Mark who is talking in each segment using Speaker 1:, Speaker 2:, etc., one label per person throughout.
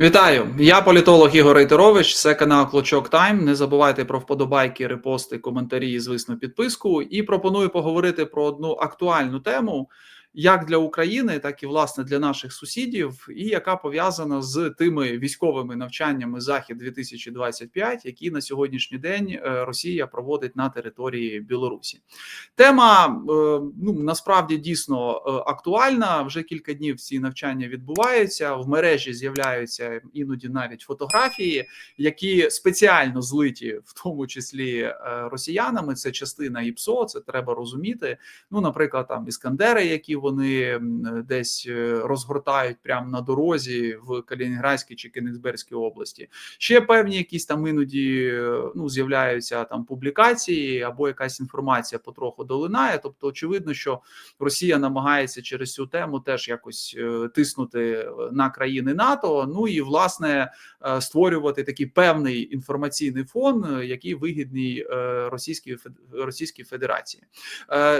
Speaker 1: Вітаю, я політолог Ігор Рейтерович. Це канал Клочок Тайм. Не забувайте про вподобайки, репости, коментарі і звісно підписку. І пропоную поговорити про одну актуальну тему, як для України, так і власне для наших сусідів, і яка пов'язана з тими військовими навчаннями Захід 2025 які на сьогоднішній день е, Росія проводить на території Білорусі. Тема е, ну насправді дійсно е, актуальна. Вже кілька днів ці навчання відбуваються. В мережі з'являються іноді навіть фотографії, які спеціально злиті, в тому числі росіянами. Це частина ІПСО, це треба розуміти. Ну, наприклад, там іскандери, які вони десь е, розгортають прямо на дорозі в Калінінградській чи Кенігсберзькій області. Ще певні якісь там іноді е, ну з'являються там публікації або якась інформація потроху долинає. Тобто, очевидно, що Росія намагається через цю тему теж якось е, тиснути на країни НАТО. Ну і власне створювати такий певний інформаційний фон, який вигідний Російській Російській Федерації.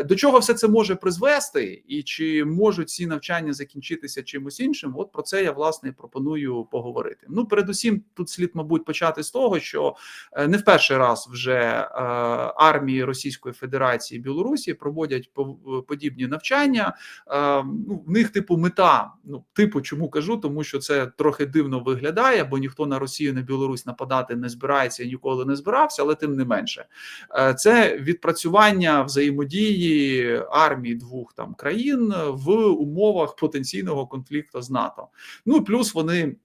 Speaker 1: До чого все це може призвести і чи можуть ці навчання закінчитися чимось іншим? От про це я власне пропоную поговорити. Ну, передусім, тут слід, мабуть, почати з того, що е, не в перший раз вже е, армії Російської Федерації Білорусі проводять подібні навчання. Е, ну, в них типу мета. Ну, типу, чому кажу, тому що це трохи дивно виглядає, бо ніхто на Росію на Білорусь нападати не збирається і ніколи не збирався, але тим не менше, це відпрацювання взаємодії армії двох там країн країн в умовах потенційного конфлікту з НАТО. Ну плюс вони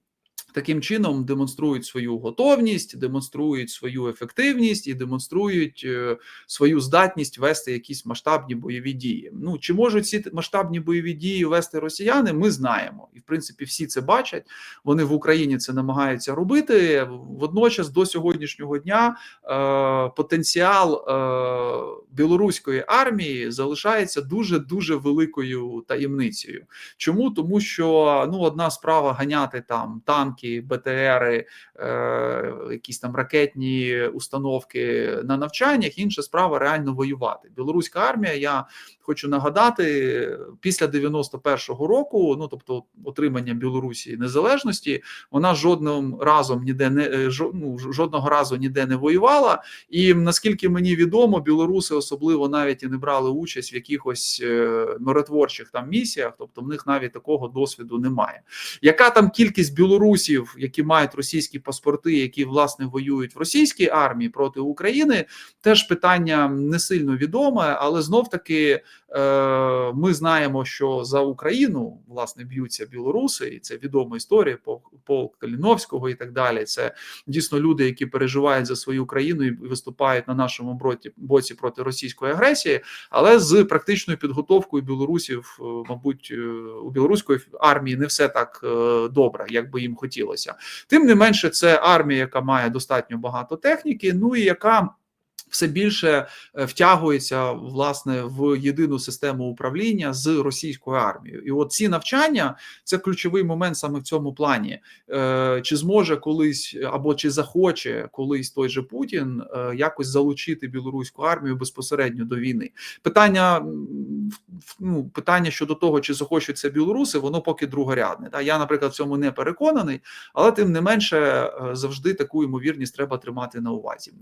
Speaker 1: таким чином демонструють свою готовність, демонструють свою ефективність і демонструють е, свою здатність вести якісь масштабні бойові дії. Ну чи можуть ці масштабні бойові дії вести росіяни? Ми знаємо, і в принципі всі це бачать. Вони в Україні це намагаються робити. Водночас до сьогоднішнього дня е, потенціал е, білоруської армії залишається дуже дуже великою таємницею. Чому тому, що ну одна справа ганяти там танки танки, БТРи, е, якісь там ракетні установки на навчаннях. Інша справа реально воювати. Білоруська армія. Я хочу нагадати, після 91-го року, ну тобто отримання Білорусі незалежності, вона жодним разом ніде не е, ну, жодного разу ніде не воювала. І наскільки мені відомо, білоруси особливо навіть і не брали участь в якихось е, миротворчих там місіях, тобто в них навіть такого досвіду немає. Яка там кількість білорусів? Білорусів, які мають російські паспорти, які власне воюють в російській армії проти України, теж питання не сильно відоме, але знов таки е, ми знаємо, що за Україну власне б'ються білоруси, і це відома історія по полк Каліновського і так далі. Це дійсно люди, які переживають за свою країну і виступають на нашому боці проти російської агресії, але з практичною підготовкою білорусів, е, мабуть, е, у білоруської армії не все так добре, як би їм хотілося хотілося. Тим не менше, це армія, яка має достатньо багато техніки, ну і яка все більше е, втягується власне в єдину систему управління з російською армією, і от ці навчання це ключовий момент саме в цьому плані. Е, чи зможе колись або чи захоче колись той же Путін е, якось залучити білоруську армію безпосередньо до війни? Питання ну, питання щодо того, чи захочуть це білоруси, воно поки другорядне. Та я, наприклад, в цьому не переконаний, але тим не менше завжди таку ймовірність треба тримати на увазі.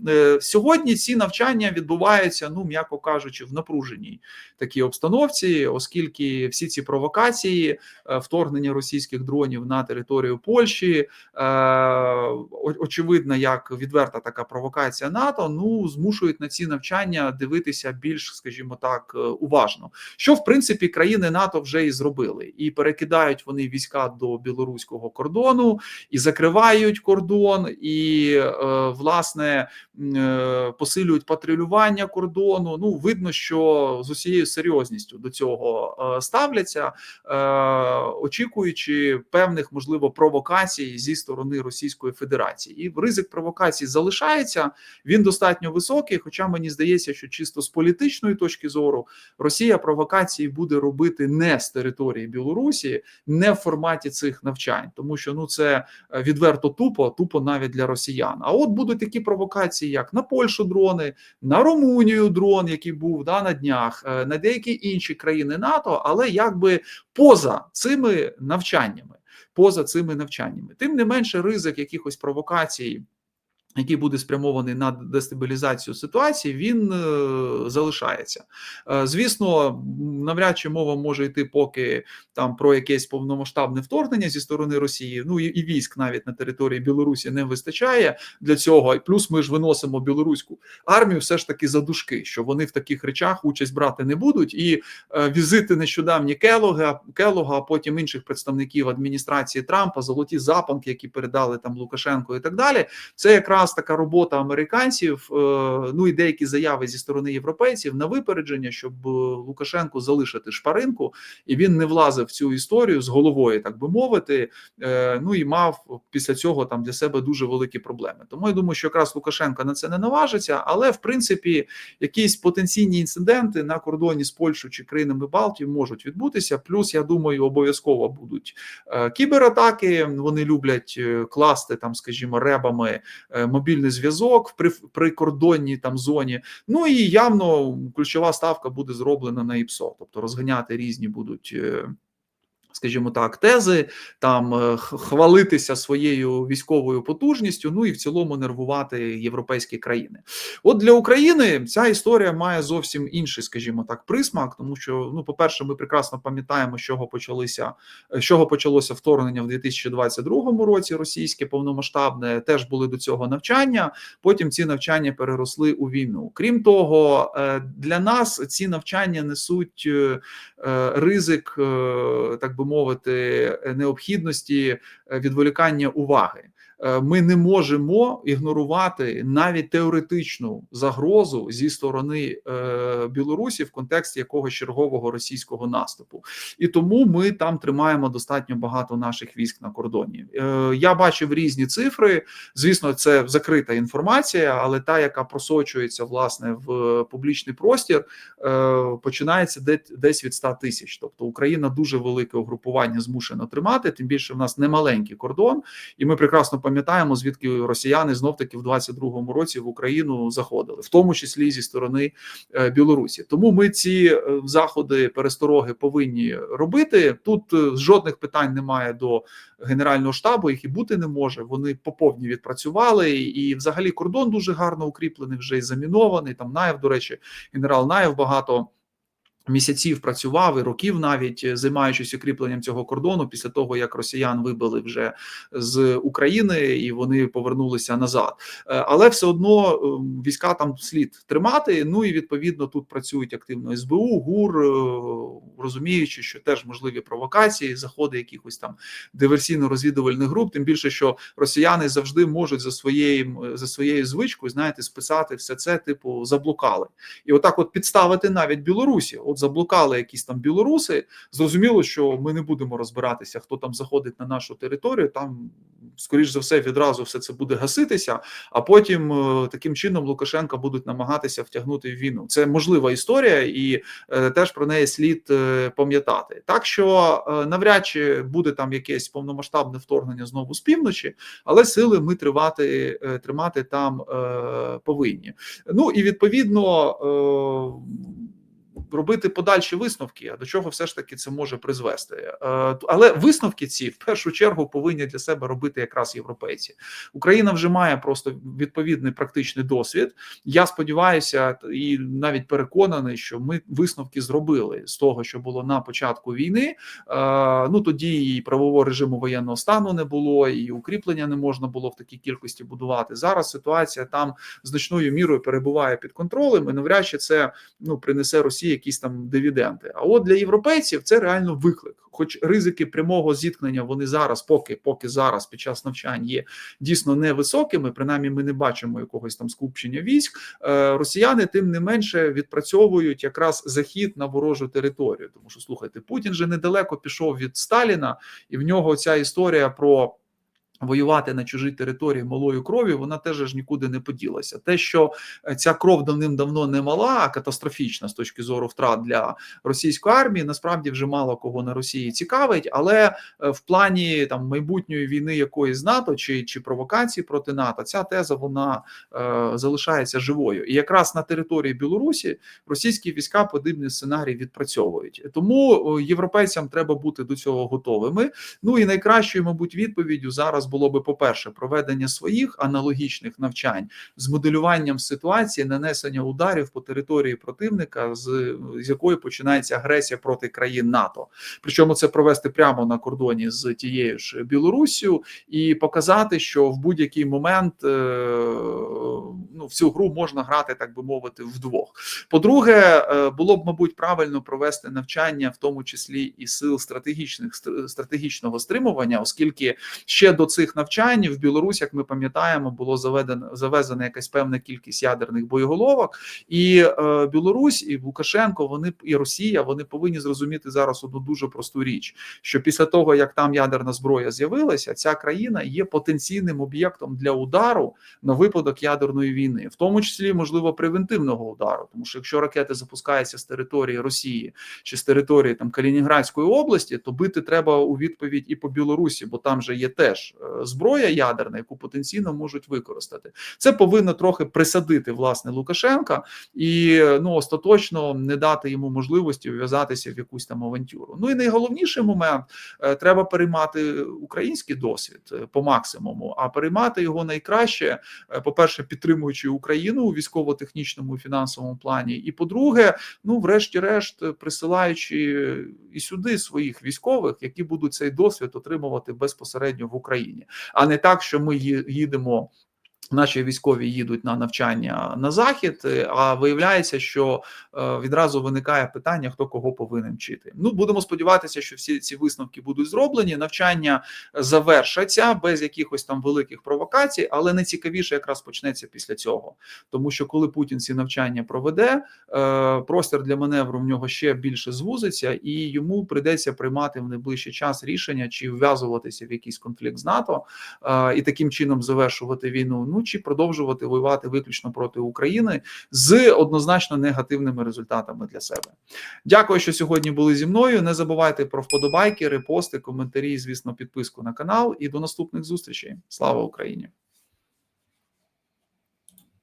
Speaker 1: Сьогодні ці навчання відбуваються, ну м'яко кажучи, в напруженій такій обстановці, оскільки всі ці провокації, е, вторгнення російських дронів на територію Польщі, е, очевидно, як відверта така провокація НАТО, ну змушують на ці навчання дивитися більш, скажімо так, е, уважно. Що в принципі країни НАТО вже і зробили, і перекидають вони війська до білоруського кордону, і закривають кордон, і власне посилюють посилюють патрулювання кордону. Ну видно, що з усією серйозністю до цього е, ставляться, е, очікуючи певних можливо провокацій зі сторони Російської Федерації, і ризик провокацій залишається. Він достатньо високий. Хоча мені здається, що чисто з політичної точки зору Росія провокації буде робити не з території Білорусі, не в форматі цих навчань, тому що ну це е, відверто тупо, тупо навіть для росіян. А от будуть такі провокації, як на Польщу дрон дрони, на Румунію дрон, який був да, на днях, е, на деякі інші країни НАТО, але якби поза цими навчаннями, поза цими навчаннями, тим не менше ризик якихось провокацій який буде спрямований на дестабілізацію ситуації, він е, залишається. Е, звісно, навряд чи мова може йти поки там про якесь повномасштабне вторгнення зі сторони Росії. Ну і, військ навіть на території Білорусі не вистачає для цього. І плюс ми ж виносимо білоруську армію, все ж таки за душки, що вони в таких речах участь брати не будуть. І е, візити нещодавні Келога, Келога, а потім інших представників адміністрації Трампа, золоті запанки, які передали там Лукашенко і так далі. Це якраз якраз така робота американців, е, ну і деякі заяви зі сторони європейців на випередження, щоб е, Лукашенку залишити шпаринку, і він не влазив в цю історію з головою, так би мовити. Е, ну і мав після цього там для себе дуже великі проблеми. Тому я думаю, що якраз Лукашенко на це не наважиться, але в принципі якісь потенційні інциденти на кордоні з Польщею чи країнами Балтії можуть відбутися. Плюс я думаю, обов'язково будуть кібератаки. Вони люблять класти там, скажімо, ребами мобільний зв'язок в прикордонній там зоні. Ну і явно ключова ставка буде зроблена на ІПСО, тобто розганяти різні будуть. Е, скажімо так, тези, там е, хвалитися своєю військовою потужністю, ну і в цілому нервувати європейські країни. От для України ця історія має зовсім інший, скажімо так, присмак, тому що, ну, по-перше, ми прекрасно пам'ятаємо, з чого почалися, з чого почалося вторгнення в 2022 році. Російське повномасштабне теж були до цього навчання. Потім ці навчання переросли у війну. Крім того, е, для нас ці навчання несуть е, ризик, так би мовити, необхідності е, відволікання уваги. Е, ми не можемо ігнорувати навіть теоретичну загрозу зі сторони е, Білорусі в контексті якогось чергового російського наступу, і тому ми там тримаємо достатньо багато наших військ на кордоні. Е, я бачив різні цифри. Звісно, це закрита інформація, але та, яка просочується власне в публічний простір, починається десь від 100 тисяч. Тобто Україна дуже велике угрупування змушена тримати. Тим більше в нас немаленький кордон, і ми прекрасно пам'ятаємо, пам'ятаємо, звідки росіяни знов таки в 22-му році в Україну заходили, в тому числі зі сторони е, Білорусі. Тому ми ці е, заходи перестороги повинні робити. Тут е, жодних питань немає до генерального штабу, їх і бути не може. Вони поповні відпрацювали, і взагалі кордон дуже гарно укріплений, вже і замінований. Там Наєв, до речі, генерал Наєв багато. Місяців працював і років, навіть е, займаючись укріпленням цього кордону, після того як росіян вибили вже з України і вони повернулися назад. Е, але все одно ем, війська там слід тримати. Ну і відповідно тут працюють активно СБУ, ГУР, е, розуміючи, що теж можливі провокації, заходи якихось там диверсійно-розвідувальних груп. Тим більше, що росіяни завжди можуть за своєю за своєю звичкою, знаєте, списати все це, типу, заблукали, і отак, от підставити навіть Білорусі от заблукали якісь там білоруси. Зрозуміло, що ми не будемо розбиратися, хто там заходить на нашу територію. Там, скоріш за все, відразу все це буде гаситися. А потім е, таким чином Лукашенка будуть намагатися втягнути в війну. Це можлива історія, і е, теж про неї слід е, пам'ятати. Так що навряд чи буде там якесь повномасштабне вторгнення знову з півночі, але сили ми тривати тримати там повинні. Ну і відповідно робити подальші висновки, а до чого все ж таки це може призвести. Е, але висновки ці в першу чергу повинні для себе робити якраз європейці. Україна вже має просто відповідний практичний досвід. Я сподіваюся, і навіть переконаний, що ми висновки зробили з того, що було на початку війни. Е, ну тоді і правового режиму воєнного стану не було, і укріплення не можна було в такій кількості будувати. Зараз ситуація там значною мірою перебуває під контролем, і навряд чи це ну принесе Росії якісь там дивіденди. А от для європейців це реально виклик. Хоч ризики прямого зіткнення вони зараз, поки поки зараз під час навчань є дійсно невисокими. Принаймні, ми не бачимо якогось там скупчення військ. Е, росіяни тим не менше відпрацьовують якраз захід на ворожу територію. Тому що слухайте, Путін же недалеко пішов від Сталіна, і в нього ця історія про Воювати на чужій території малою кров'ю, вона теж аж нікуди не поділася. Те, що е, ця кров давним-давно не мала, а катастрофічна з точки зору втрат для російської армії, насправді вже мало кого на Росії цікавить, але е, в плані там майбутньої війни якоїсь з НАТО чи чи провокації проти НАТО, ця теза вона е, залишається живою. І якраз на території Білорусі російські війська подібний сценарій відпрацьовують. Тому європейцям треба бути до цього готовими. Ну і найкращою, мабуть, відповіддю зараз було би, по-перше, проведення своїх аналогічних навчань з моделюванням ситуації, нанесення ударів по території противника, з, з якої починається агресія проти країн НАТО. Причому це провести прямо на кордоні з тією ж Білоруссю і показати, що в будь-який момент е, ну, в гру можна грати, так би мовити, вдвох. По-друге, е, було б, мабуть, правильно провести навчання, в тому числі і сил стратегічних стратегічного стримування, оскільки ще до цих навчань в Білорусь, як ми пам'ятаємо, було заведено завезена якась певна кількість ядерних боєголовок, і е, Білорусь і Лукашенко, вони і Росія, вони повинні зрозуміти зараз одну дуже просту річ: що після того як там ядерна зброя з'явилася, ця країна є потенційним об'єктом для удару на випадок ядерної війни, в тому числі можливо превентивного удару, тому що якщо ракети запускаються з території Росії чи з території там Калінінградської області, то бити треба у відповідь і по Білорусі, бо там же є теж зброя ядерна, яку потенційно можуть використати. Це повинно трохи присадити власне Лукашенка і ну остаточно не дати йому можливості вв'язатися в якусь там авантюру. Ну і найголовніший момент е, треба переймати український досвід е, по максимуму, а переймати його найкраще, по перше, підтримуючи Україну у військово-технічному і фінансовому плані, і по-друге, ну врешті-решт, присилаючи і сюди своїх військових, які будуть цей досвід отримувати безпосередньо в Україні, а не так, що ми їдемо. Наші військові їдуть на навчання на захід, е, а виявляється, що е, відразу виникає питання, хто кого повинен вчити. Ну будемо сподіватися, що всі ці висновки будуть зроблені. Навчання завершаться без якихось там великих провокацій, але найцікавіше якраз почнеться після цього. Тому що коли Путін ці навчання проведе, е, простір для маневру в нього ще більше звузиться, і йому прийдеться приймати в найближчий час рішення чи вв'язуватися в якийсь конфлікт з НАТО і таким чином завершувати війну. Ну чи продовжувати воювати виключно проти України з однозначно негативними результатами для себе. Дякую, що сьогодні були зі мною. Не забувайте про вподобайки, репости, коментарі, звісно, підписку на канал. І до наступних зустрічей. Слава Україні!